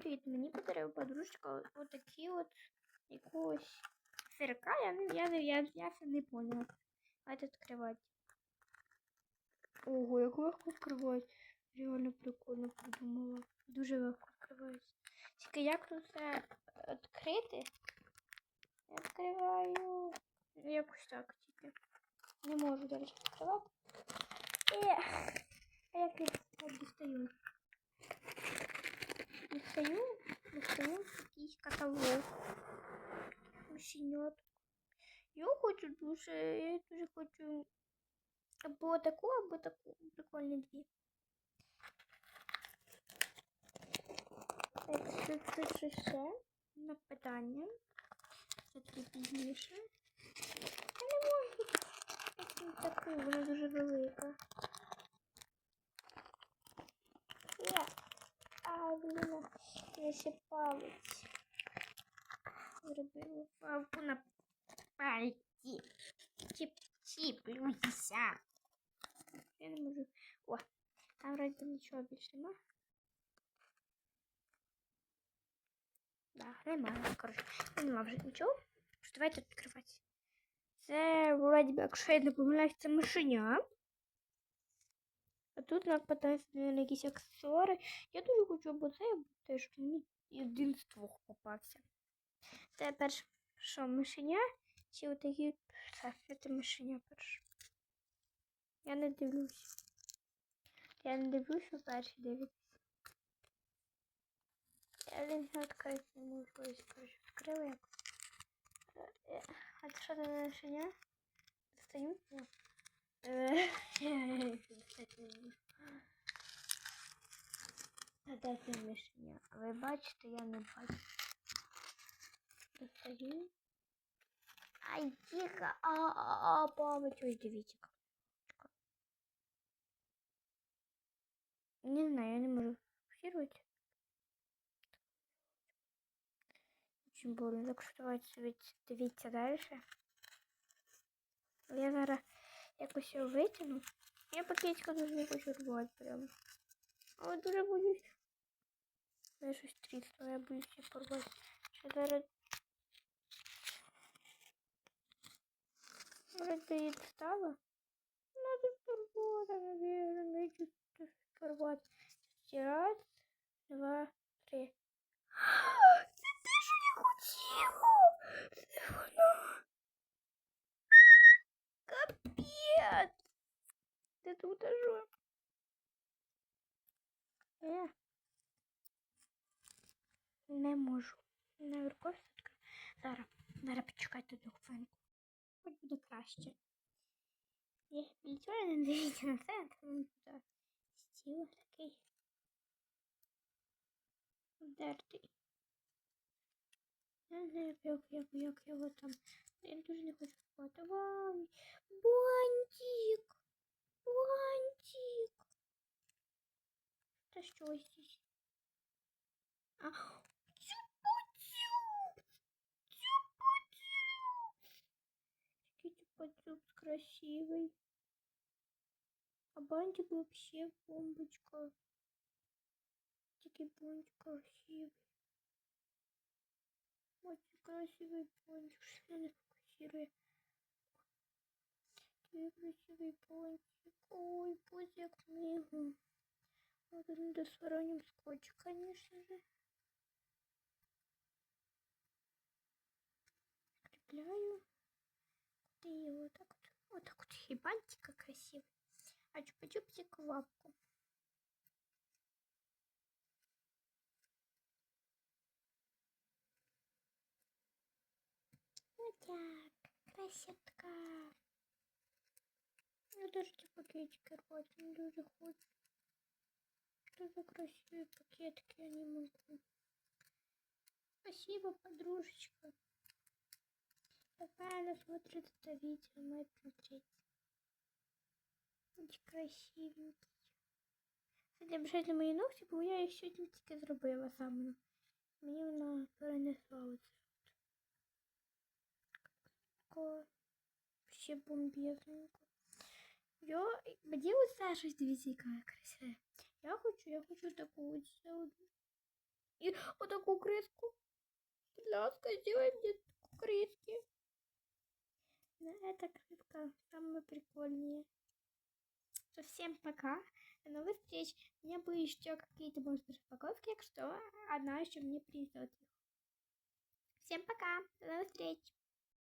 привіт. Мені подарив подружка отакі от якогось сирка. Я, не- я, не- я, я ще не поняла. Давайте відкривати. Ого, як легко відкривати. Реально прикольно придумала. Дуже легко відкривається. Тільки як тут це відкрити? Я відкриваю якось так тільки. Не можу далі відкривати. Ех, а як я так дістаю? Дістаю, дістаю якийсь каталог. Мишенят. Я хочу дуже, я дуже хочу або таку, або таку. Прикольні дві. Так, що це ще ще на питання. Це таки пізніше. Я не можу таку, я ще палець. Зробила палку на пальці. Чіп, чіплюся. Я не можу. О, там вроде нічого більше нема. Да, немає. Коротше, нема вже нічого. Що давайте відкривати. Це вроді би, якщо я не помиляюсь, це мишеня. Тут нападається на якісь аксесуари. Я дуже хочу, або це, або те, що мені один з двох попався. Це перше, що мишеня, чи отакі. Це мишеня перше. Я не дивлюсь. Я не дивлюсь, що перші. Я він відкрити не можу. Ось, коротше, відкрила як. Е, е, А це що за мишеня? Достаю? Ні. Е, достати не можу. А де це мишеня? А ви бачите, я не бачу. Достаю. Ай, тихо. А, а, а, пам'ять. Ой, дивіться. як. Не знаю, я не можу фіксувати. Очень больно. Так що давайте дивіться, дивіться далі. Я зараз якось його витягну. Я пакетика дуже не хочу рвати прямо. Але дуже боюсь. Я щось трісно, я боюсь їх порвати. Ще зараз Вроде и стало. Надо порвать, наверное, чуть-чуть порвать. Раз, два, три. Це те, що я хотіла! Це воно! Капець! Тут що? Е. Не можу. Наверху все таке. Зараз, зараз почекайте до хвилинку. Хоч буде краще. Я нічого не дивіться на це, тому що стіл такий вдертий. Я не знаю, як, як, як його там. Я дуже не хочу спати. Бань! Бантик! Бантик! Та що здесь? А! Такий подзуб красивый. А бантик вообще бомбочка. Такой бантик красивый. Очень красивый бантик. Что не фокусирует? Красивый бантик. Ой, бантик милый. Вот надо с вороним скотч, конечно же. Скрепляю. И вот так вот. Вот так вот. И бантика красивый. А чупа-чупсик в лапку. Вот так. Красотка. Я даже эти пакетики рвать не дуже хочу. Что за красивые пакетики, я не могу. Спасибо, подружечка. Какая она смотрит это видео, мы смотреть. Очень красивенький. Кстати, обижайте мої ногті, бо я їх сьогодні тільки зробила саме. Мені вона перенесла оце. Тако ще бомбезненько. Я... Мені оце щось дивіться, яка красива. Я хочу, я хочу таку ось. И вот такую крыску. Пожалуйста, сделай мне крыски. Ну, эта крыска самая прикольнее. Что, всем пока. До новых встреч. У меня были еще какие-то, может, распаковки, что одна еще мне принесет их. Всем пока. До новых встреч.